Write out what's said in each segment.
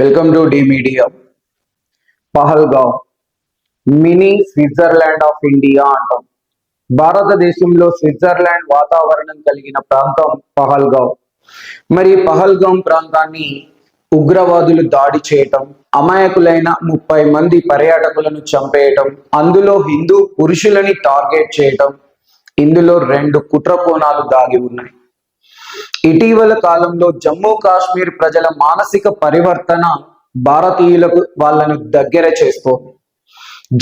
Welcome to the media Pahalgam mini Switzerland of India అంటాం. భారతదేశంలో Switzerland వాతావరణం కలిగిన ప్రాంతం పహల్గావ్ మరి పహల్గాం ప్రాంతాన్ని ఉగ్రవాదులు దాడి చేయటం అమాయకులైన ముప్పై మంది పర్యాటకులను చంపేయటం అందులో హిందూ పురుషులని టార్గెట్ చేయటం ఇందులో రెండు కుట్ర కోణాలు దాగి ఉన్నాయి. ఇటీవల కాలంలో జమ్మూ కాశ్మీర్ ప్రజల మానసిక పరివర్తన భారతీయులకు వాళ్ళను దగ్గర చేస్తోంది.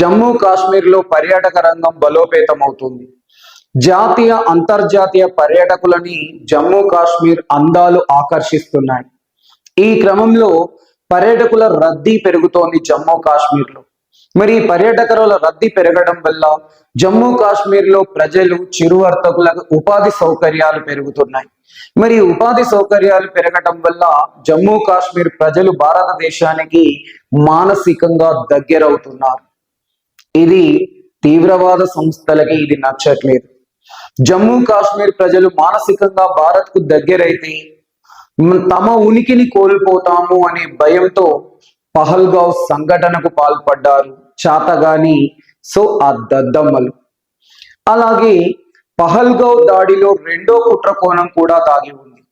జమ్మూ కాశ్మీర్లో పర్యాటక రంగం బలోపేతమవుతుంది. జాతీయ అంతర్జాతీయ పర్యాటకులని జమ్మూ కాశ్మీర్ అందాలు ఆకర్షిస్తున్నాయి. ఈ క్రమంలో పర్యాటకుల రద్దీ పెరుగుతోంది జమ్మూ కాశ్మీర్లో. మరి ఈ పర్యాటకుల రద్దీ పెరగడం వల్ల జమ్మూ కాశ్మీర్లో ప్రజలు చిరు వర్తకులకు ఉపాధి సౌకర్యాలు పెరుగుతున్నాయి. మరి ఉపాధి సౌకర్యాలు పెరగటం వల్ల జమ్మూ కాశ్మీర్ ప్రజలు భారతదేశానికి మానసికంగా దగ్గరవుతున్నారు. ఇది తీవ్రవాద సంస్థలకి ఇది నచ్చట్లేదు. జమ్మూ కాశ్మీర్ ప్రజలు మానసికంగా భారత్కు దగ్గరైతే తమ ఉనికిని కోల్పోతాము అనే భయంతో పహల్గావ్ సంఘటనకు పాల్పడ్డారు. చాతగాని సో ఆ దద్దమ్మలు. అలాగే పహల్గావ్ దాడిలో రెండో కుట్ర కోణం కూడా దాగి ఉంది.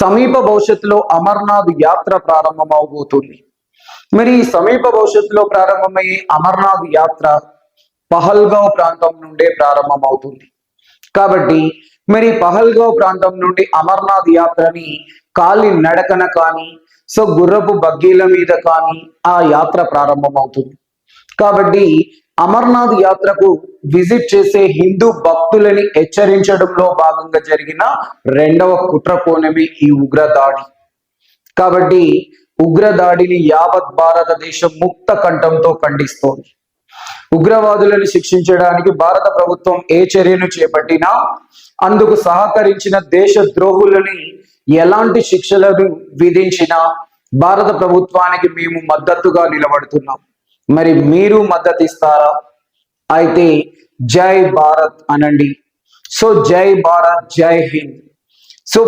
సమీప భవిష్యత్తులో అమర్నాథ్ యాత్ర ప్రారంభమవబోతుంది. మరి సమీప భవిష్యత్తులో ప్రారంభమయ్యే అమర్నాథ్ యాత్ర పహల్గావ్ ప్రాంతం నుండే ప్రారంభమవుతుంది. కాబట్టి మరి పహల్గావ్ ప్రాంతం నుండి అమర్నాథ్ యాత్రని కాలి నడకన కానీ సో గుర్రపు బగ్గీల మీద కానీ ఆ యాత్ర ప్రారంభమవుతుంది. కాబట్టి అమర్నాథ్ యాత్రకు విజిట్ చేసే హిందూ భక్తులని హెచ్చరించడంలో భాగంగా జరిగిన రెండవ కుట్ర కోణమే ఈ ఉగ్రదాడి. కాబట్టి ఉగ్రదాడిని యావత్ భారతదేశం ముక్త కంఠంతో ఖండిస్తోంది. ఉగ్రవాదులను శిక్షించడానికి భారత ప్రభుత్వం ఏ చర్యను చేపట్టినా అందుకు సహకరించిన దేశ ద్రోహులని ఎలాంటి శిక్షలను విధించినా భారత ప్రభుత్వానికి మేము మద్దతుగా నిలబడుతున్నాం. మరి మీరు మద్దతు ఇస్తారా? అయితే జై భారత్ అనండి. సో జై భారత్ జై హింద్. సో